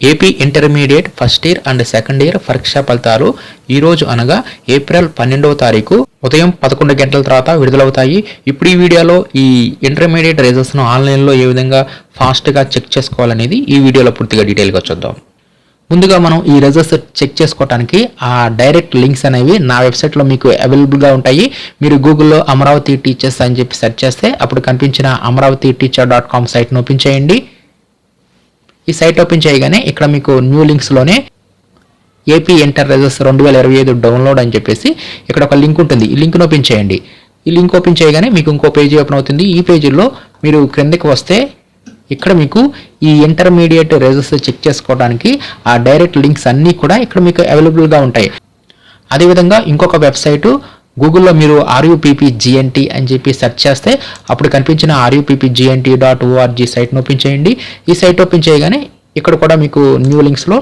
AP intermediate first year and second year పరీక్షా ఫలితాలు ఈరోజు అనగా ఏప్రిల్ పన్నెండవ తారీఖు. ఉదయం పదకొండు గంటల తర్వాత విడుదలవుతాయి. ఇప్పుడు ఈ వీడియోలో ఈ ఇంటర్మీడియట్ రిజల్ట్స్ను ఆన్లైన్లో ఏ విధంగా ఫాస్ట్గా చెక్ చేసుకోవాలనేది ఈ వీడియోలో పూర్తిగా డీటెయిల్గా చూద్దాం. ముందుగా మనం ఈ రిజల్ట్స్ చెక్ చేసుకోవడానికి ఆ డైరెక్ట్ లింక్స్ అనేవి నా వెబ్సైట్లో మీకు అవైలబుల్గా ఉంటాయి. మీరు గూగుల్లో అమరావతి టీచర్స్ అని చెప్పి సెర్చ్ చేస్తే అప్పుడు కనిపించిన అమరావతి టీచర్ డాట్ కామ్ సైట్ను ఓపెన్ చేయండి. ఈ సైట్ ఓపెన్ చేయగానే ఇక్కడ మీకు న్యూ లింక్స్లోనే ఏపీ ఎంటర్ రిజల్ట్స్ రెండు వేల ఇరవై ఐదు డౌన్లోడ్ అని చెప్పేసి ఇక్కడ ఒక లింక్ ఉంటుంది. ఈ లింక్ను ఓపెన్ చేయండి. ఈ లింక్ ఓపెన్ చేయగానే మీకు ఇంకో పేజీ ఓపెన్ అవుతుంది. ఈ పేజీలో మీరు క్రిందకి వస్తే ఇక్కడ మీకు ఈ ఇంటర్మీడియట్ రిజల్ట్స్ చెక్ చేసుకోవడానికి ఆ డైరెక్ట్ లింక్స్ అన్నీ కూడా ఇక్కడ మీకు అవైలబుల్గా ఉంటాయి. అదేవిధంగా ఇంకొక వెబ్సైటు గూగుల్లో మీరు ఆర్యూపీపీ జిఎన్టీ అని చెప్పి సెర్చ్ చేస్తే అప్పుడు కనిపించిన ఆర్యూపీపీ జిఎన్టీ డాట్ ఓఆర్జీ సైట్ను ఓపెన్ చేయండి. ఈ సైట్ ఓపెన్ చేయగానే ఇక్కడ కూడా మీకు న్యూ లింక్స్లో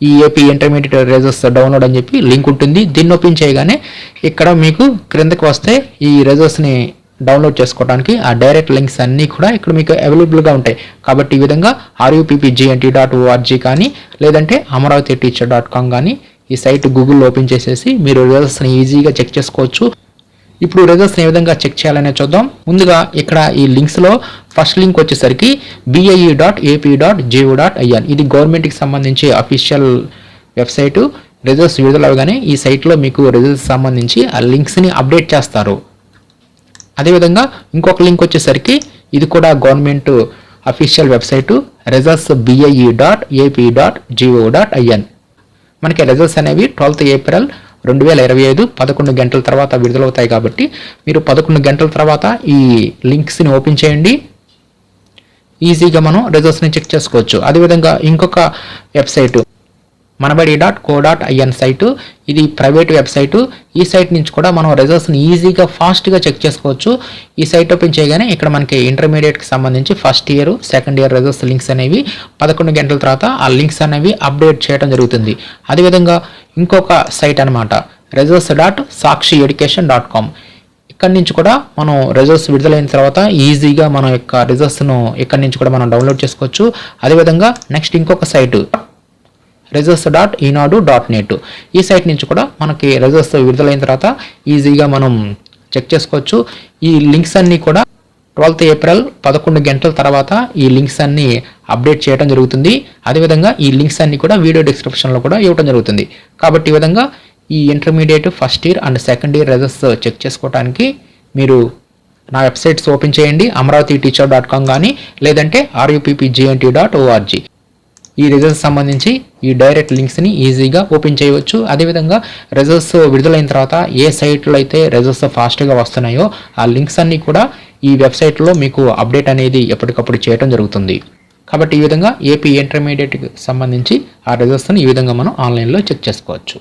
ఈ ఏపీ ఇంటర్మీడియట్ రిజల్ట్స్ డౌన్లోడ్ అని చెప్పి లింక్ ఉంటుంది. దీన్ని ఓపెన్ చేయగానే ఇక్కడ మీకు క్రిందకి వస్తే ఈ రిజల్ట్స్ని డౌన్లోడ్ చేసుకోవడానికి ఆ డైరెక్ట్ లింక్స్ అన్నీ కూడా ఇక్కడ మీకు అవైలబుల్గా ఉంటాయి. కాబట్టి ఈ విధంగా ఆర్యూపీపీ జిఎన్టీ డాట్ ఓఆర్జీ కానీ లేదంటే అమరావతి టీచర్ డాట్ కామ్ కానీ ఈ సైట్ గూగుల్ ఓపెన్ చేసేసి మీరు రిజల్ట్స్ని ఈజీగా చెక్ చేసుకోవచ్చు. ఇప్పుడు రిజల్ట్స్ని ఏ విధంగా చెక్ చేయాలనే చూద్దాం. ముందుగా ఇక్కడ ఈ లింక్స్లో ఫస్ట్ లింక్ వచ్చేసరికి BIE dot AP dot GO dot IN ఇది గవర్నమెంట్కి సంబంధించి అఫీషియల్ వెబ్సైటు రిజల్ట్స్ విడుదలవగానే ఈ సైట్లో మీకు రిజల్ట్స్ సంబంధించి ఆ లింక్స్ని అప్డేట్ చేస్తారు. అదేవిధంగా ఇంకొక లింక్ వచ్చేసరికి ఇది కూడా government official website results BIE dot AP dot GO dot IN మనకి రిజల్ట్స్ అనేవి ట్వెల్త్ ఏప్రిల్ రెండు వేల ఇరవై ఐదు పదకొండు గంటల తర్వాత విడుదలవుతాయి కాబట్టి మీరు పదకొండు గంటల తర్వాత ఈ లింక్స్ని ఓపెన్ చేయండి. ఈజీగా మనం రిజల్ట్స్ని చెక్ చేసుకోవచ్చు. అదేవిధంగా ఇంకొక website Manabadi dot co dot IN site. ఇది ప్రైవేట్ వెబ్సైటు. ఈ సైట్ నుంచి కూడా మనం రిజల్ట్స్ని ఈజీగా ఫాస్ట్గా చెక్ చేసుకోవచ్చు. ఈ సైట్ ఓపెన్ చేయగానే ఇక్కడ మనకి ఇంటర్మీడియట్కి సంబంధించి first year second year results links అనేవి. పదకొండు గంటల తర్వాత ఆ లింక్స్ అనేవి అప్డేట్ చేయడం జరుగుతుంది. అదేవిధంగా ఇంకొక సైట్ అనమాట results dot Sakshi education dot com. ఇక్కడి నుంచి కూడా మనం రిజల్ట్స్ విడుదలైన తర్వాత ఈజీగా మన యొక్క రిజల్ట్స్ను ఇక్కడి నుంచి కూడా మనం డౌన్లోడ్ చేసుకోవచ్చు. అదేవిధంగా నెక్స్ట్ ఇంకొక site. Results dot Eenadu dot net ఈ సైట్ నుంచి కూడా మనకి రిజల్ట్స్ విడుదలైన తర్వాత ఈజీగా మనం చెక్ చేసుకోవచ్చు. ఈ లింక్స్ అన్నీ కూడా ట్వెల్త్ ఏప్రిల్ పదకొండు గంటల తర్వాత ఈ లింక్స్ అన్ని అప్డేట్ చేయడం జరుగుతుంది. అదేవిధంగా ఈ లింక్స్ అన్ని కూడా వీడియో డిస్క్రిప్షన్లో కూడా ఇవ్వడం జరుగుతుంది. కాబట్టి ఈ విధంగా ఈ intermediate first year and second year results check చేసుకోవడానికి మీరు నా వెబ్సైట్స్ ఓపెన్ చేయండి. అమరావతి టీచర్ డాట్ కామ్ కానీ లేదంటే ఆర్యూపీపీ డాట్ ఓఆర్జీ ఈ రిజల్ట్స్ సంబంధించి ఈ డైరెక్ట్ లింక్స్ని ఈజీగా ఓపెన్ చేయవచ్చు. అదేవిధంగా రిజల్ట్స్ విడుదలైన తర్వాత ఏ సైట్లో అయితే రిజల్ట్స్ ఫాస్ట్గా వస్తున్నాయో ఆ లింక్స్ అన్నీ కూడా ఈ వెబ్సైట్లో మీకు అప్డేట్ అనేది ఎప్పటికప్పుడు చేయడం జరుగుతుంది. కాబట్టి ఈ విధంగా ఏపీ ఇంటర్మీడియట్కి సంబంధించి ఆ రిజల్ట్స్ని ఈ విధంగా మనం ఆన్లైన్లో చెక్ చేసుకోవచ్చు.